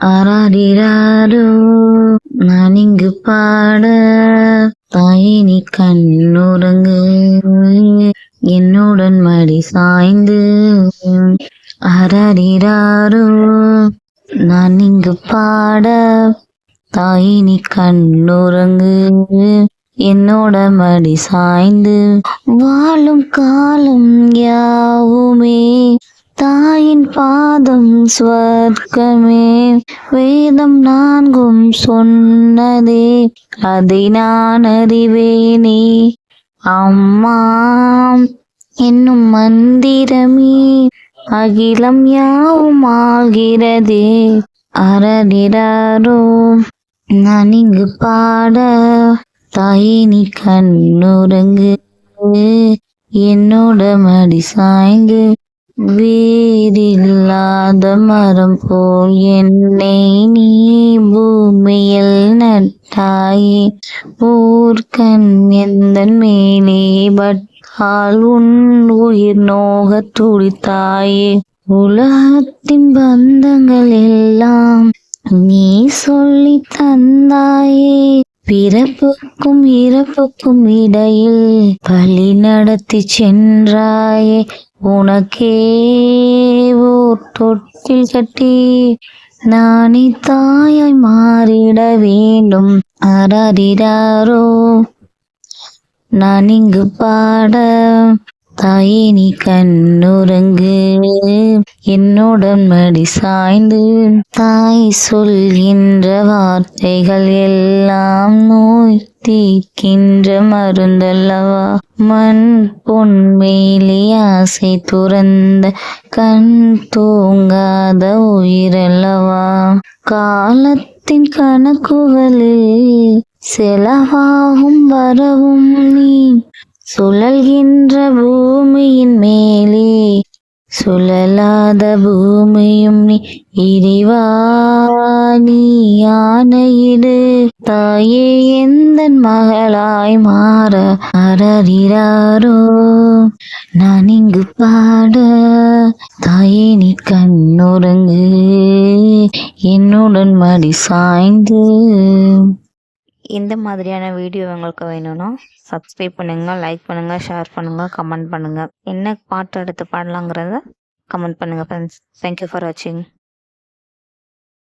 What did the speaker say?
ஆராரிராரோ நான் இங்கு பாட தாயே நீ கண்ணுறங்கு என்னுடன் மடி சாய்ந்து. ஆராரிராரோ நான் இங்கு பாட தாயே நீ கண்ணுறங்கு என்னோட மடி சாய்ந்து. வாழும் காலம் யா பாதம் ஸ்வர்க்கமே வேதம் நான்கும் சொன்னதே அதை நான் அறிவேனே. அம்மா என்னும் மந்திரமே அகிலம் யாவும் ஆகிறதே. அரடிராரோ நான் இங்கு பாட தாயினி கண்ணுறங்கு என்னோட மடி சாய்ந்து வேறில்லாத மரம் போல் என்னை நீ பூமியில் நட்டாயே. ஊர்கண் எந்த மேலே பட்டால் உன் உயிர் நோக துடித்தாயே. உலகத்தின் பந்தங்கள் எல்லாம் நீ சொல்லி தந்தாயே. பிறப்புக்கும் இறப்புக்கும் இடையில் பழி நடத்தி சென்றாயே. உனக்கே ஓர் தொட்டில் கட்டி நானி தாயாய் மாறிட வேண்டும். அரறிறாரோ நான் இங்கு பாட தாயே நீ கண்ணுறங்கு. என்னுடன் மடி சாய்ந்து. தாய் சொல்கின்ற வார்த்தைகள் எல்லாம் நோய் தீக்கின்ற மருந்தல்லவா? மண் பொன் மேலே ஆசை துறந்த கண் தூங்காத உயிரல்லவா? காலத்தின் கணக்குகளில் செலவாகும் வரவும் நீ சுழல்கின்ற பூமியின் மேலே சுழலாத பூமியும் நீ இறைவா நீ தாயே எந்த மகளாய் மாற அறறிறாரோ நான் இங்கு பாட தாயே நீ கண்ணுறங்கு என்னுடன் மடி சாய்ந்து இந்த மாதிரியான வீடியோ உங்களுக்கு வேணும்னா சப்ஸ்கிரைப் பண்ணுங்கள் லைக் பண்ணுங்கள் ஷேர் பண்ணுங்கள் கமெண்ட் பண்ணுங்கள் என்ன பாட்டு எடுத்து பாடலாங்கிறத கமெண்ட் பண்ணுங்கள் ஃப்ரெண்ட்ஸ் தேங்க்யூ ஃபார் வாட்சிங்